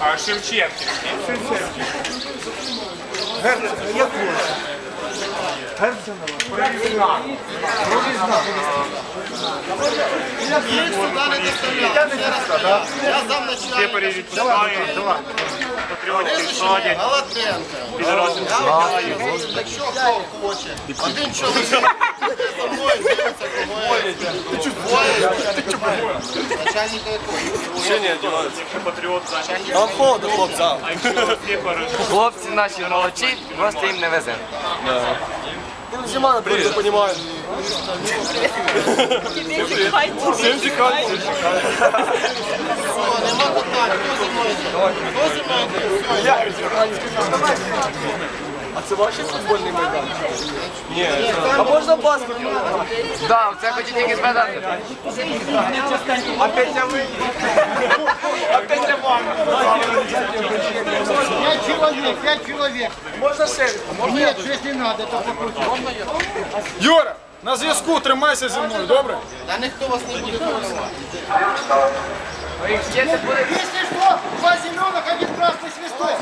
А Шевченківський. Як можна? Герценова. Я зам начальника. Тепер відпускають. Патріотів садять. Галатенка. Підрозділ Якщо хто хоче, один чоловік я. Ти чого? Начальника якого? Ще не одягаються. Патріот зайняв. Там холодно. А тепер Хлопці наші молодці, просто їм не везе. Зима, наприклад, не понимаю. Всім чекати. Нема питань. Хто зі мною? Хто зі мною? А це ваш футбольний майдан? Ні. А можна баскет? Да, це хочу тільки спитати. Пять человек, пять человек. Можна ще? Нет, если надо, то покрути. Юра, на зв'язку тримайся зі мною, добре? Та ніхто вас не буде турбувати. Если что, два зеленых, один красный свисток.